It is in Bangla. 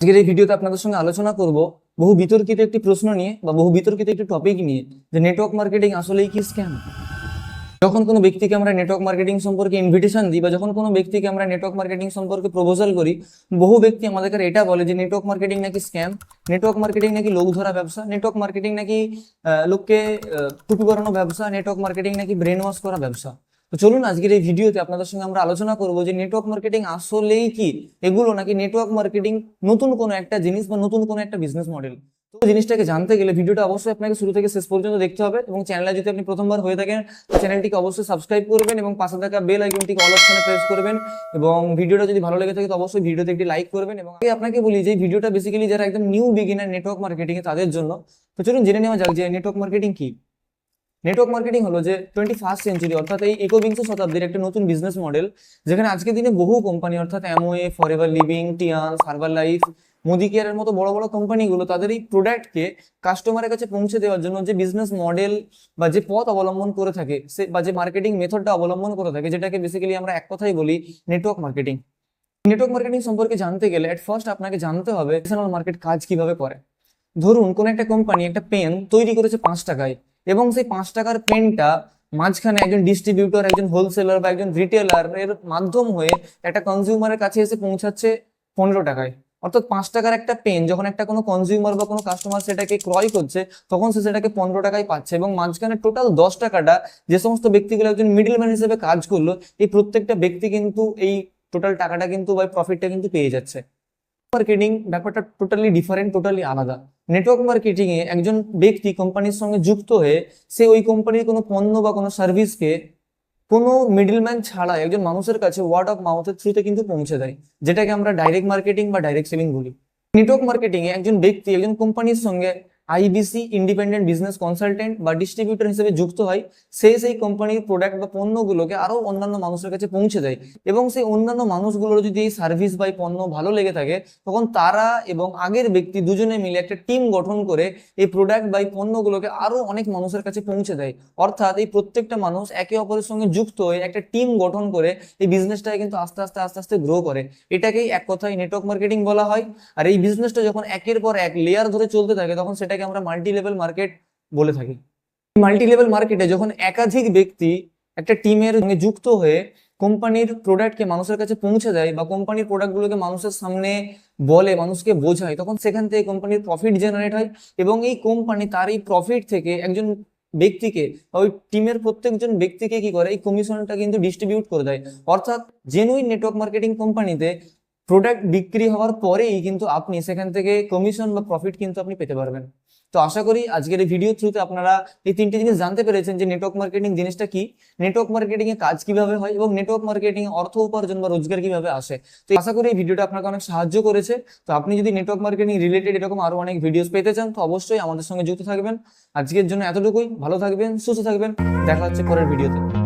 আজকের এই ভিডিওতে আপনাদের সঙ্গে আলোচনা করব বহু বিতর্কিত একটি প্রশ্ন নিয়ে বা বহু বিতর্কিত একটি টপিক নিয়ে যে নেটওয়ার্ক মার্কেটিং আসলেই কি স্ক্যাম যখন কোনো ব্যক্তিকে আমরা নেটওয়ার্ক মার্কেটিং সম্পর্কে ইনভিটেশন দিই বা যখন কোনো ব্যক্তিকে আমরা নেটওয়ার্ক মার্কেটিং সম্পর্কে প্রপোজাল করি, বহু ব্যক্তি আমাদেরকে এটা বলে যে নেটওয়ার্ক মার্কেটিং নাকি স্ক্যাম নেটওয়ার্ক মার্কেটিং নাকি লোক ধরা ব্যবসা? নেটওয়ার্ক মার্কেটিং নাকি লোককে টুপি করানো ব্যবসা? নেটওয়ার্ক মার্কেটিং নাকি ব্রেন ওয়াশ করা ব্যবসা? তো চলুন আজকের এই ভিডিওতে আপনাদের সঙ্গে আমরা আলোচনা করব যে নেটওয়ার্ক মার্কেটিং আসলেই কি? এগুলো নাকি নেটওয়ার্ক মার্কেটিং নতুন কোনো একটা জিনিস বা নতুন কোনো একটা বিজনেস মডেল তো জিনিসটাকে জানতে গেলে ভিডিওটা অবশ্যই আপনাকে শুরু থেকে শেষ পর্যন্ত দেখতে হবে এবং চ্যানেলে যদি আপনি প্রথমবার হয়ে থাকেন চ্যানেলটিকে অবশ্যই সাবস্ক্রাইব করবেন এবং পাশে থাকা বেল আইকনটিকে অল অপশনে প্রেস করবেন এবং ভিডিওটা যদি ভালো লেগে থাকে, তো অবশ্যই ভিডিওতে একটি লাইক করবেন এবং আগে আপনাকে বলি যে ভিডিওটা বেসিক্যালি যারা একদম নিউ বিগিনার নেটওয়ার্ক মার্কেটিং তাদের জন্য, তো চলুন জেনে নেওয়া যাক যে নেটওয়ার্ক মার্কেটিং কি? নেটওয়ার্ক মার্কেটিং হলো যে টোয়েন্টি ফার্স্ট সেঞ্চুরি অর্থাৎ এই একবিংশ শতাব্দীর একটা নতুন বিজনেস মডেল যেখানে আজকের দিনে বহু কোম্পানি অর্থাৎ অ্যামওয়ে ফরএভার লিভিং টিয়ান সার্ভার লাইফ মোদি কেয়ারের মতো বড় বড় কোম্পানিগুলো তাদের এই প্রোডাক্টকে কাস্টমারের কাছে পৌঁছে দেওয়ার জন্য যে বিজনেস মডেল বা যে পথ অবলম্বন করে থাকে, সে বা যে মার্কেটিং মেথডটা অবলম্বন করে থাকে, যেটাকে বেসিক্যালি আমরা এক কথাই বলি নেটওয়ার্ক মার্কেটিং নেটওয়ার্ক মার্কেটিং সম্পর্কে জানতে গেলে এট ফার্স্ট আপনাকে জানতে হবে ন্যাশনাল মার্কেট কাজ কীভাবে করে। ধরুন, কোন একটা কোম্পানি একটা পেন তৈরি করেছে পাঁচ টাকায় এবং সেই পাঁচ টাকার পেনটা মাঝখানে একজন ডিস্ট্রিবিউটর একজন হোলসেলার বা একজন রিটেলার এর মাধ্যম হয়ে একটা কনজিউমারের কাছে এসে পৌঁছাচ্ছে পনেরো টাকায়। অর্থাৎ পাঁচ টাকার একটা পেন যখন একটা কোনো কনজিউমার বা কোনো কাস্টমার সেটাকে ক্রয় করছে, তখন সে সেটাকে পনেরো টাকায় পাচ্ছে এবং মাঝখানে টোটাল দশ টাকাটা যে সমস্ত ব্যক্তিগুলো একজন মিডলম্যান হিসেবে কাজ করল, এই প্রত্যেকটা ব্যক্তি কিন্তু এই টোটাল টাকাটা কিন্তু বা প্রফিটটা কিন্তু পেয়ে যাচ্ছে। মার্কেটিং ব্যাপারটা টোটালি ডিফারেন্ট টোটালি আলাদা। নেটওয়ার্ক মার্কেটিংয়ে একজন ব্যক্তি কোম্পানির সঙ্গে যুক্ত হয়ে সে ওই কোম্পানির কোনো পণ্য বা কোনো সার্ভিসকে কোনো মিডলম্যান ছাড়া একজন মানুষের কাছে ওয়ার্ড অফ মাউথের থ্রুতে কিন্তু পৌঁছে দেয়, যেটাকে আমরা ডাইরেক্ট মার্কেটিং বা ডাইরেক্ট সেলিং বলি। নেটওয়ার্ক মার্কেটিংয়ে একজন ব্যক্তি, একজন কোম্পানির সঙ্গে আইবিসি ইন্ডিপেন্ডেন্ট বিজনেস কনসালটেন্ট বা ডিস্ট্রিবিউটর হিসেবে যুক্ত হয় সে সেই কোম্পানির প্রোডাক্ট বা পণ্যগুলোকে আরও অন্যান্য মানুষের কাছে পৌঁছে দেয়। এবং সেই অন্যান্য মানুষগুলোর যদি এই সার্ভিস বা পণ্য ভালো লেগে থাকে, তখন তারা এবং আগের ব্যক্তি দুজনে মিলে একটা টিম গঠন করে এই প্রোডাক্ট বা পণ্যগুলোকে আরও অনেক মানুষের কাছে পৌঁছে দেয়। অর্থাৎ এই প্রত্যেকটা মানুষ একে অপরের সঙ্গে যুক্ত হয়ে একটা টিম গঠন করে এই বিজনেসটাকে কিন্তু আস্তে আস্তে আস্তে আস্তে গ্রো করে। এটাকেই এক কথায় নেটওয়ার্ক মার্কেটিং বলা হয়। আর এই বিজনেসটা যখন একের পর এক লেয়ার ধরে চলতে থাকে, তখন সেটাকে আমরা মাল্টি লেভেল মার্কেট বলে থাকি। মাল্টি লেভেল মার্কেটে যখন একাধিক ব্যক্তি একটা টিমের সঙ্গে যুক্ত হয়ে কোম্পানির প্রোডাক্টকে মানুষের কাছে পৌঁছে দেয় বা কোম্পানির প্রোডাক্টগুলোকে মানুষের সামনে বলে, মানুষকে বোঝায়, তখন সেখান থেকে কোম্পানির প্রফিট জেনারেট হয় এবং এই কোম্পানি তার এই প্রফিট থেকে একজন ব্যক্তিকে বা ওই টিমের প্রত্যেকজন ব্যক্তিকে কি করে? এই কমিশনটা কিন্তু ডিস্ট্রিবিউট করে দেয়। অর্থাৎ জেনুইন নেটওয়ার্ক মার্কেটিং কোম্পানিতে প্রোডাক্ট বিক্রি হওয়ার পরেই কিন্তু আপনি সেখান থেকে কমিশন বা প্রফিট কিন্তু আপনি পেতে পারবেন। তো আশা করি আজকের এই ভিডিও থ্রুতে আপনারা এই তিনটি জিনিস জানতে পেরেছেন যে নেটওয়ার্ক মার্কেটিং জিনিসটা কি নেটওয়ার্ক মার্কেটিং এ কাজ কীভাবে হয় এবং নেটওয়ার্ক মার্কেটিং এ অর্থ উপার্জন বা রোজগার কীভাবে আসে। তো আশা করি এই ভিডিওটা আপনাকে অনেক সাহায্য করেছে। তো আপনি যদি নেটওয়ার্ক মার্কেটিং রিলেটেড এরকম আরও অনেক ভিডিওস পেতে চান, তো অবশ্যই আমাদের সঙ্গে যুক্ত থাকবেন। আজকের জন্য এতটুকুই। ভালো থাকবেন, সুস্থ থাকবেন। দেখা হচ্ছে পরের ভিডিওতে